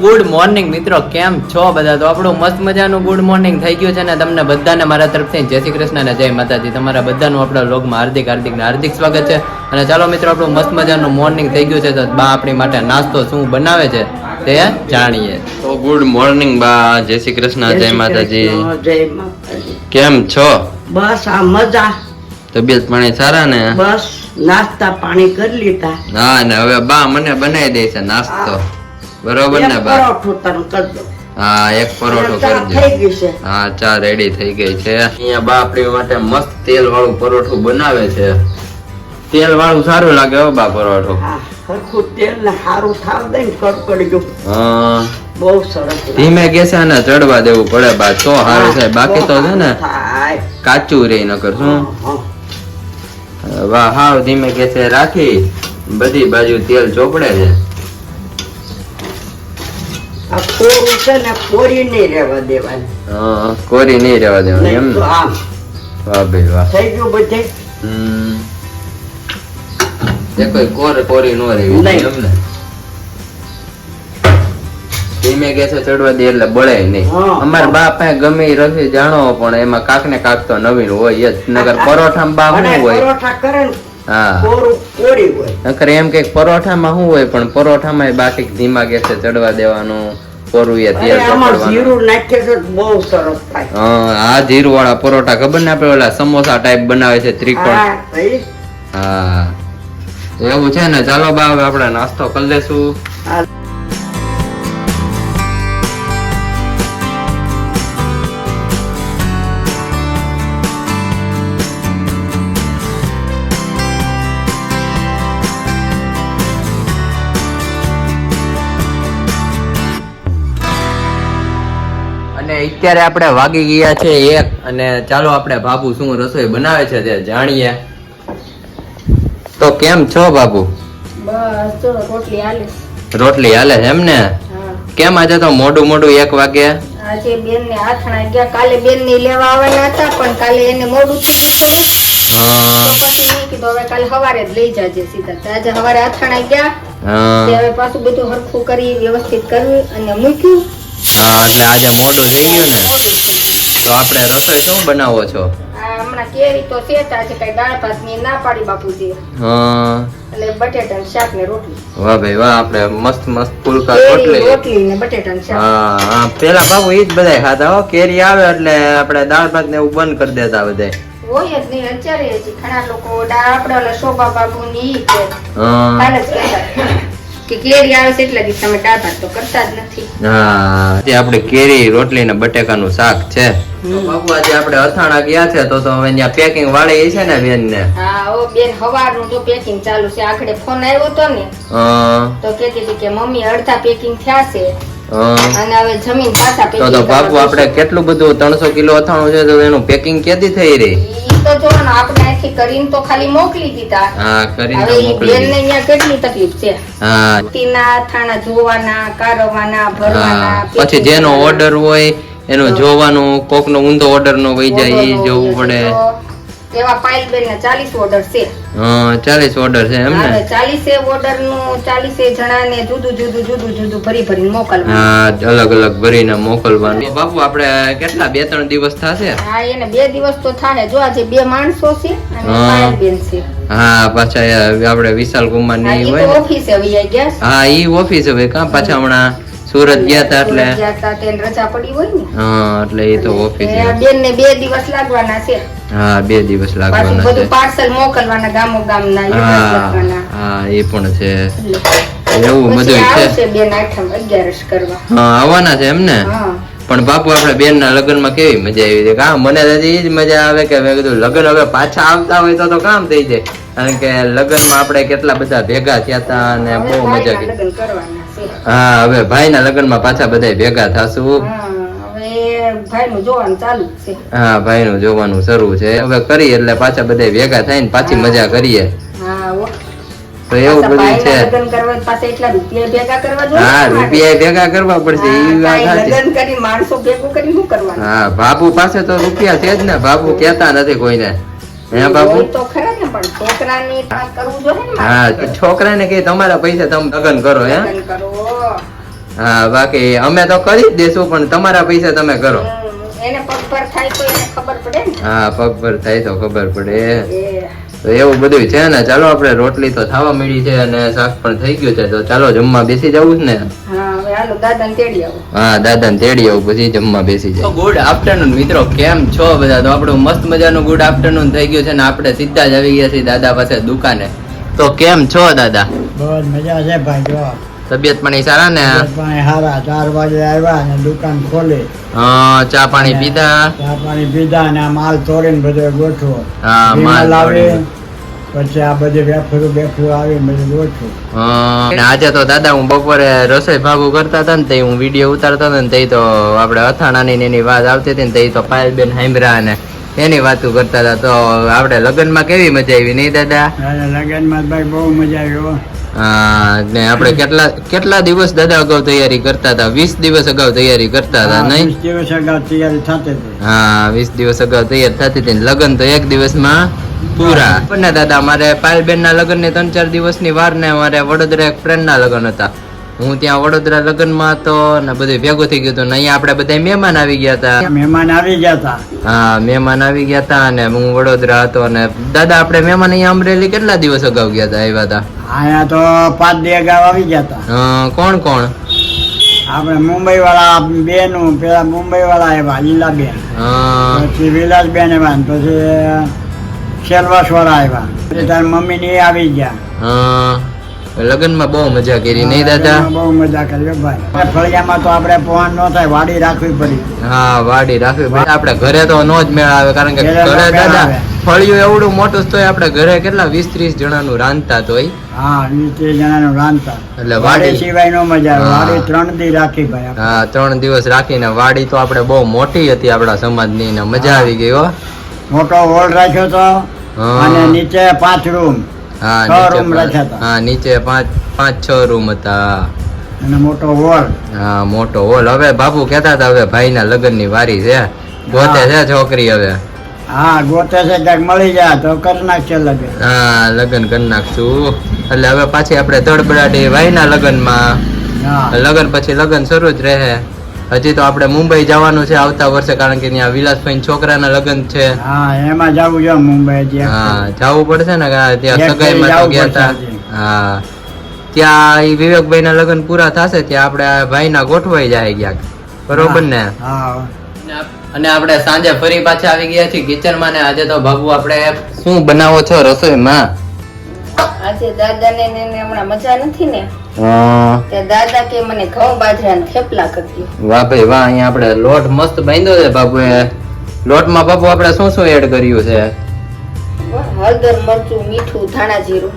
Good morning મિત્રો કેમ છો બધા? તો આપણું મસ્ત મજાનું ગુડ મોર્નિંગ થઈ ગયું છે ને તમને બધાને મારા તરફથી. જય શ્રી કૃષ્ણ અને જય માતાજી. તમારા બધાનું આપણા લોગમાં હાર્દિક હાર્દિક હાર્દિક સ્વાગત છે. અને ચાલો મિત્રો આપણું મસ્ત મજાનું મોર્નિંગ થઈ ગયું છે તો બા આપણી માટે નાસ્તો શું બનાવે છે તે જાણીએ. તો ગુડ મોર્નિંગ બા. જય શ્રી કૃષ્ણ જય માતાજી. જય માતાજી. કેમ છો? બસ આ મજા. તબિયત પાણી સારા ને? બસ નાસ્તા પાણી કરી લીધા. હા ને હવે બા મને બનાવી દે છે નાસ્તો. બરોબર ને બા? પરોઠું કરી દો હા એક પરોઠો કરજો હા ચા રેડી થઈ ગઈ છે. અહીંયા બા આપણી માટે મસ્ત તેલ વાળું પરોઠું બનાવે છે. તેલ વાળું સારું લાગે હો બા પરોઠો. તેલ ને સારું થાવ દે ને હા, બહુ સરસ ધીમે ગેસે ને ચડવા દેવું પડે બા. તો સારું થાય બાકી તો છે ને કાચું રહી નકર શું? વાહ હાવ ધીમે ગેસે રાખી. બધી બાજુ તેલ ચોપડે છે. કોરું છે ને કોરી નહીં રહેવા દેવાની હા, કોરી નહીં રહેવા દેવાની એમ? આમ વાહ ભાઈ વાહ થઈ ગયું બધે હમ. એ કોઈ કોર કોરી નો રહેવી નહીં. એમ ને ધીમે ગેસે ચડવા દે એટલે બળે નહીં. અમાર બાપ ગમે રસી જાણો પણ એમાં કાક ને કાક તો નવીન હોય જ નગર પરોઠામાં બા અને હોય પરોઠા કરે નકર એમ કે પરોઠામાં શું હોય પણ પરોઠામાં બાકી ધીમા ગેસે ચડવા દેવાનું હા, જીરું વાળા પરોઠા ખબર ને આપણે ઓલા સમોસા ટાઈપ બનાવે છે ત્રિકોણ? હા એવું છે ને ચાલો બા આપણે નાસ્તો કરી લેશું. અને અત્યારે આપણે વાગી ગયા છે એક અને ચાલો આપણે બાબુ શું રસોઈ બનાવે છે તે જાણીએ. તો કેમ છો બાબુ બસ રોટલી હાલે રોટલી હાલે છે એમ ને? કેમ આજે તો મોડું મોડું એક વાગે? આજે બેન ને આથણા ગયા. કાલે બેન ને લેવા આવવાના હતા પણ કાલે એને મોડું થઈ ગયું હવે કાલે સવારે જ લઈ જાજે સીધા. આજે સવારે આથણા ગયા. હવે પાછું બધું હરખું કરી વ્યવસ્થિત કર્યું અને મૂક્યું. હા એટલે આજે મોડું થઈ ગયું ને? તો આપણે રસોઈ શું બનાવો છો? હમણાં કેરી તો છે કઈ દાળ ભાતની ના પાડી બાપુજી. હા. એટલે બટેટા ને શાક ને રોટલી. વાહ ભાઈ વાહ આપણે મસ્ત મસ્ત ફૂલકા રોટલી. રોટલી ને બટેટા ને શાક. હા હા પેલા બાપુ ઈ જ બધાય ખાતા હો કેરી આવે એટલે આપણે દાળ ભાત ને એવું બંધ કરી દેતા બધા હોય જ નહીં અત્યારે ઘણા લોકો આપણે શોભા બાબુ ની ઈ કે હા. કે કેરી આવે છે એટલે દી તમે દાળ ભાત તો કરતા જ નથી. હા આજે આપણે કેરી રોટલી ને બટેકાનું શાક છે. બાપુ આજે આપણે અથાણા ગયા છે તો તો હવે ત્યાં પેકિંગ વાળી છે ને બેન ને હા ઓ બેન હવારનું તો પેકિંગ ચાલુ છે. આખડે ફોન આવ્યો તો ને તો કહેતી હતી કે મમ્મી અડધા પેકિંગ થયા છે. અને હવે જમીન પાછા તો તો બાપુ આપણે કેટલું બધું ત્રણસો કિલો અથાણું છે તો એનું પેકિંગ ક્યાંથી થઈ રહી? તો જો ને આપણે આખી કરીને તો ખાલી મોકલી દીધા. હા કરીને તો મોકલી બેન ને. અહીંયા કેટલી તકલીફ છે? હા. તીના થાણા જોવાના કારવાના ભરવાના પછી જેનો ઓર્ડર હોય એનો જોવાનું કોક નો ઊંધો ઓર્ડર નો વહી જાય એ જોવું પડે. એવા પાયલ બેન ના ચાલીસ ઓર્ડર છે. ચાલીસ ઓર્ડર છે એમ ને? ચાલીસે ઓર્ડરનું ચાલીસે જણાને જુદું જુદું જુદું જુદું ભરી ભરી મોકલવાનું. અલગ અલગ ભરીને મોકલવાનું. બાપુ આપણે કેટલા બે ત્રણ દિવસ થશે? હા એને બે દિવસ તો થાય જો આજે બે માણસો છે અને. પાયલ બેન છે. હા પાછા આપડે આપણે વિશાલ કુમારની? હોય ઓફિસે ગયા હા ઈ ઓફિસ હવે કા પાછા હમણાં સુરત ગયા હતા એટલે સુરત ગયા તા તેને રજા પડી હોય ને. હા એટલે એ તો ઓફિસ બેન ને બે દિવસ લાગવાના છે. હા બે દિવસ લાગવાના છે. બધું પાર્સલ મોકલવાના ગામો ગામના હા હા એ પણ છે. એવું બધું છે? બેન આઠમ અગિયારસ કરવા. હા આવવાના છે એમ ને હા. પણ બાપુ આપણે બેન ના લગ્નમાં કેવી મજા આવી છે? કામ મને હજી જ મજા આવે કે મેં કીધું લગ્ન હવે પાછા આવતા હોય તો તો કામ થઈ જાય. કારણ કે લગ્નમાં આપણે કેટલા બધા ભેગા થયા હતા અને બહુ મજા કરી હા હવે ભાઈ ના લગ્નમાં પાછા બધા ભેગા થાશું. હા, ભાઈનું ભાઈ નું જોવાનું શરૂ છે. હવે કરીએ એટલે પાછા બધા ભેગા થઈને પાછી મજા કરીએ. તો એવું બધું છે. કરવા હા રૂપિયા ભેગા પડશે હા, એ વાત સાચી. બાપુ પાસે તો રૂપિયા છે જ ને બાપુ કેતા નથી કોઈને. હે બાપુ ને ને. હા છોકરાને કે તમારા પૈસા તમે લગ્ન કરો હે? કરો. હા બાકી અમે તો કરી જ દેશું પણ તમારા પૈસા તમે કરો. એને પગભર થાય તો એને ખબર પડે ને. હા પગ પર થાય તો ખબર પડે. તો એવું બધું છે ને ચાલો આપણે રોટલી તો થવા મળી છે અને શાક પણ થઈ ગયું છે તો ચાલો જમવા બેસી જવું ને. હા હવે દાદાને તેડી દાદા તેડી આવું પછી જમવા બેસી જાય. ગુડ આફ્ટરનૂન મિત્રો કેમ છો બધા? તો આપણું મસ્ત મજાનું ગુડ આફ્ટરનૂન થઈ ગયું છે ને આપણે સીધા જ આવી ગયા છીએ દાદા પાસે દુકાને. તો કેમ છો દાદા? બહુ મજા છે ભાઈ જો તબિયત પાણી સારા ને? પાણી હારા ચાર વાગે આવ્યા અને દુકાન ખોલી. હા, ચા પાણી પીધા? ચા પાણી પીધા અને આ માલ તોડીને બધો ગોઠવો હા, માલ આવી, પછી આ બધે વેફરું બેફરું આવી બધું ગોઠવું હા, આજે તો દાદા હું બપોરે રસોઈ ભાગું કરતા હતા ને તે હું વીડિયો ઉતારતો હતો ને તે તો આપણે અથાણાની ને એની વાત આવતી હતી ને તે તો પાયલબેન હાઈમરા ને એની વાતો કરતા હતા. તો આપણે લગ્નમાં કેવી મજા આવી નહીં દાદા? લગ્નમાં ભાઈ બહુ મજા આવી ને આપણે કેટલા કેટલા દિવસ દાદા અગાઉ તૈયારી કરતા હતા? વીસ દિવસ અગાઉ તૈયારી કરતા હતા નહીં? વીસ દિવસ અગાઉ તૈયારી થતી હતી. હા વીસ દિવસ અગાઉ તૈયાર થતી હતી લગ્ન તો એક દિવસમાં પૂરા. પણ દાદા મારે પાયલબેન ના લગ્ન ને ત્રણ ચાર દિવસની વાર ને મારે વડોદરા એક ફ્રેન્ડ ના લગ્ન હતા. હું ત્યાં વડોદરા લગ્નમાં હતો ને બધું ભેગું થઈ ગયું હતું ને અહીંયા આપણે બધા મહેમાન આવી ગયા હતા. મહેમાન આવી ગયા હતા. હા મહેમાન આવી ગયા હતા અને હું વડોદરા હતો અને દાદા આપણે મહેમાન અહીંયા અમરેલી કેટલા દિવસ અગાઉ ગયા હતા આવ્યા હતા? અહીંયા તો પાંચ દી અગાઉ આવી ગયા હતા. કોણ કોણ? આપણે મુંબઈ વાળા બેન પેલા મુંબઈ વાળા આવ્યા લીલાબેન. બેન પછી વિલાસબેન આવ્યા પછી શેરવાસ વાળા આવ્યા. તારી મમ્મી ને આવી ગયા. લગ્નમાં બહુ મજા કરી નહીં દાદા? બહુ મજા કરી ભાઈ. ફળિયામાં તો આપણે પહોંચ ન થાય વાડી રાખવી પડી. હા વાડી રાખવી પડી. આપણે ઘરે તો નો જ મેળ આવે કારણ કે ઘરે દાદા ફળિયું એવડું મોટું તો આપણે ઘરે કેટલા વીસ ત્રીસ જણાનું રાંધતા તો હા વીસ ત્રીસ જણાનું રાંધતા. એટલે વાડી સિવાય નો મજા આવે. વાડી ત્રણ દિવસ રાખી ભાઈ હા ત્રણ દિવસ રાખીને વાડી તો આપણે બહુ મોટી હતી આપણા સમાજની ને મજા આવી ગઈ હો. મોટો હોલ રાખ્યો તો અને નીચે પાંચ રૂમ હા room રાખ્યા હતા. હા નીચે પાંચ પાંચ છ રૂમ હતા. અને મોટો હોલ. હા મોટો હોલ. હવે બાપુ કહેતા હતા હવે ભાઈના લગ્નની વારી છે. ગોતે છે છોકરી હવે. હા ગોતે છે ક્યાંક મળી જાય તો કરી નાખશે લગ્ન. હા લગ્ન કરી નાખશું. એટલે હવે પાછી આપણે ધડબડાટી ભાઈના લગ્નમાં. માં લગ્ન પછી લગ્ન શરૂ જ રહે. હજી તો આપણે મુંબઈ જવાનું છે આવતા વર્ષે કારણ કે ત્યાં વિલાસભાઈ છોકરાના લગ્ન છે. હા એમાં જવું છે મુંબઈ જે હા જવું પડશે ને ત્યાં સગાઈમાં તો ગયા હતા હા. ત્યાં એ વિવેકભાઈ ના લગ્ન પૂરા થશે ત્યાં આપણે ભાઈ ના ગોઠવાઈ જાય ગયા બરોબર ને? હા અને આપણે સાંજે ફરી પાછા આવી ગયા છીએ કિચનમાં ને આજે તો બાબુ આપણે શું બનાવો છો રસોઈમાં? આજે દાદા ને હમણાં મજા નથી ને? દાદા કે મને ઘઉં બાજરાના થેપલા કરતી વાહ ભાઈ વાહ અહીંયા આપણે લોટ મસ્ત બાંધ્યો છે બાબુએ લોટમાં બાબુ આપણે શું શું એડ કર્યું છે? હળદર મરચું મીઠું ધાણા જીરું.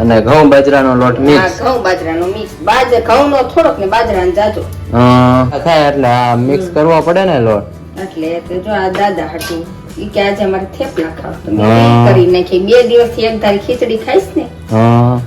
અને ઘઉં બાજરાનો લોટ મિક્સ ઘઉં બાજરાનો મિક્સ બાજ ઘઉં નો થોડોક ને બાજરાનો જાજો. થાય એટલે આ મિક્સ કરવો પડે ને લોટ. એટલે જો આ દાદા હતું ઈ કે આજે મારે થેપલા ખાવ. તો મેં કરી નાખી. બે દિવસથી એક ધારી ખીચડી ખાઈશ ને હા.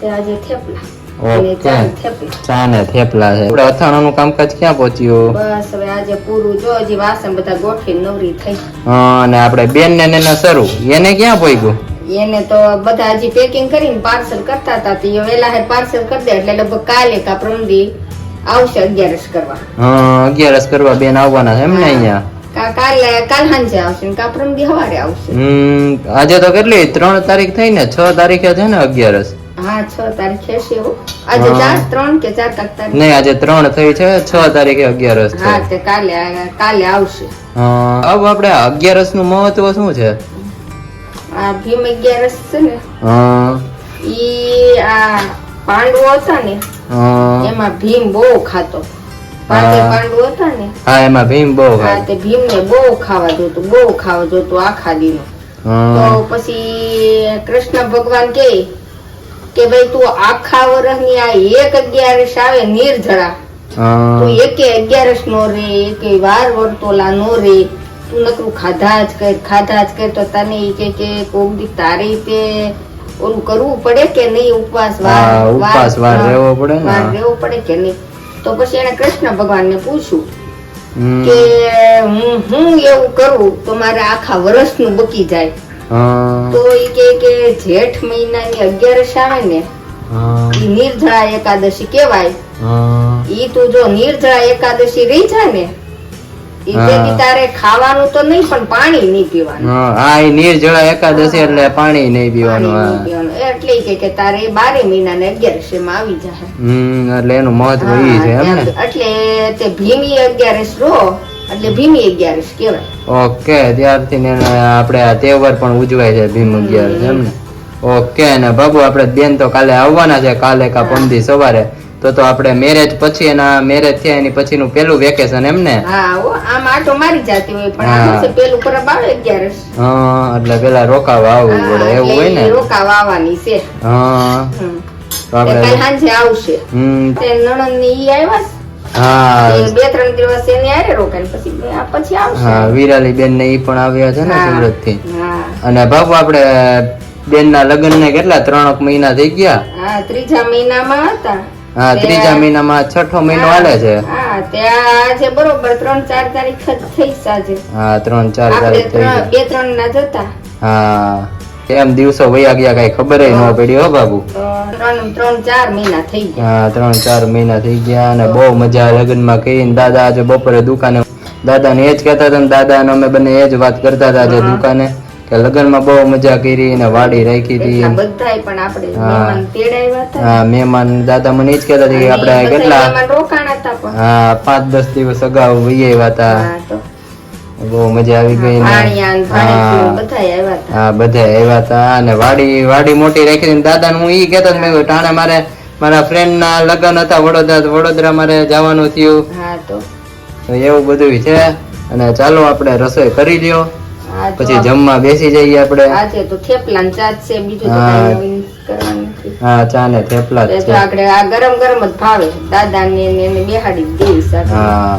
તે આજે થેપલા. ચા ને થેપલા છે. આપણે અથાણાનું કામકાજ ક્યાં પહોંચ્યું? બસ હવે આજે પૂરું જો હજી વાસણ બધા ગોઠવી નવરી થઈ. હા, અને આપણે બેન ને એને શરૂ. એને ક્યાં પહોંચ્યું એને તો બધા હજી પેકિંગ કરીને પાર્સલ કરતા હતા. તો વેલા હે પાર્સલ કરી દે એટલે લગભગ કાલે કા પ્રમદી આવશે અગિયારસ કરવા. હા અગિયારસ કરવા બેન આવવાના છે એમને અહીંયા? કાલે કાલ સાંજે આવશે ને કા હવારે સવારે આવશે. હમ આજે તો કેટલી? ત્રણ તારીખ થઈ ને છ તારીખે છે ને અગિયારસ? હા છ તારીખે છે એવું. આજે ચાર ત્રણ કે ચાર તારીખ? તારીખ નહીં આજે ત્રણ થઈ છે. છ તારીખે અગિયારસ હા તે કાલે કાલે આવશે. હવે આપણે અગિયારસનું મહત્વ શું છે? આ ભીમ અગિયારસ છે ને ઈ આ પાંડવો હતા ને એમાં ભીમ બહુ ખાતો. પાંડવો હતા ને હા એમાં ભીમ બહુ હા તે બહુ ખાવા જોતું બહુ ખાવા જોતું આખા દિનો. તો પછી કૃષ્ણ ભગવાન કે કે ભાઈ તું આખા વર્ષની આ એક અગિયારસ આવે નિર્જરા તો એકે અગિયારસ નો રે એકે વાર વર્તોલા નો રે. તું નકરું ખાધા જ કર ખાધા જ કર તો તને એ કે કે કોક દી તારે તે ઓલું કરવું પડે કે નહીં? ઉપવાસ વાર ઉપવાસ વાર રહેવો પડે. વાર રહેવો પડે કે નહીં? તો પછી એને કૃષ્ણ ભગવાનને પૂછ્યું. કે હું હું એવું કરું તો મારે આખા વર્ષનું બકી જાય. તો ઈ કે કે જેઠ મહિનાની અગિયારસ આવે ને નિર્જળા એકાદશી કહેવાય. ઈ તું જો નિર્જળા એકાદશી રહી જાય ને તારે ખાવાનું તો નહીં પણ પાણી નહીં પીવાનું. હા, એ નિર્જળા એકાદશી એટલે પાણી નહીં પીવાનું એટલે કે કે તારે એ બારે મહિના ને અગિયારસે માં આવી જાય હમ એટલે એનું મહત્વ ઈ છે એટલે તે ભીમી અગિયારસ રો એટલે ભીમી અગિયારસ કહેવાય. ઓકે ત્યારથી ને આપણે આ તહેવાર પણ ઉજવાય છે ભીમ અગિયારસ એમ ને ઓકે ને બાબુ આપણે બેન તો કાલે આવવાના છે કાલે કા પમદી સવારે. તો તો આપણે મેરેજ પછી એના મેરેજ થયા એની પછીનું પેલું વેકેશન એમ ને હા હો, આમ આટો મારી જતી હોય પણ. આ પેલું પરબ આવે અગિયારસ. હા એટલે પેલા રોકાવા આવવું પડે એવું હોય ને? રોકાવા આવવાની છે. હા. તો આપણે કાલ સાંજે આવશે. હમ. તે નણંદની ઈ આવ્યા બે ત્રણ દિવસ એની હારે રોકાય પછી પછી આવશે. હા વિરાલી બેન ને ઈ પણ આવ્યા છે ને સુરતથી અને બાપુ આપણે બેન ના લગ્ન ને કેટલા ત્રણક મહિના થઈ ગયા? હા ત્રીજા મહિનામાં હતા. હા ત્રીજા મહિનામાં છઠ્ઠો મહિનો હાલે છે. હા ત્યાં આજે બરોબર ત્રણ ચાર તારીખ થઈ સાજે હા ત્રણ ચાર તારીખ બે ત્રણ ના જતા હા. એમ દિવસો વયા ગયા કઈ ખબર ન પડી હો બાબુ. ત્રણ ત્રણ ચાર મહિના થઈ ગયા. હા ત્રણ ચાર મહિના થઈ ગયા અને બહુ મજા લગ્નમાં કરીને દાદા આજે બપોરે દુકાને દાદા ને એ જ કહેતા હતા ને દાદા અને અમે બંને એ જ વાત કરતા હતા આજે દુકાને કે લગ્નમાં બહુ મજા કરી અને વાડી રાખી હતી બધાય પણ આપણે હા. મહેમાન હા મહેમાન દાદા મને એ જ કહેતા હતા કે આપણે કેટલા હા પાંચ દસ દિવસ અગાઉ વૈયા આવ્યા હતા બહુ મજા આવી ગઈ ને. હા બધા આવ્યા હતા. અને વાડી વાડી મોટી રાખી. દાદા હું ઈ કેતો મેં ટાણે મારે મારા ફ્રેન્ડ ના લગ્ન હતા વડોદરા વડોદરા મારે જવાનું થયું. હા તો. તો એવું બધું છે. અને ચાલો આપણે રસોઈ કરી લ્યો. પછી જમવા બેસી જઈએ આપણે. આજે તો થેપલા ચા છે બીજું તો કાંઈ કરવાનું. હા ચા ને થેપલા છે. આપણે આ ગરમ ગરમ જ ભાવે દાદા ને બેહાડી દઈશ હા.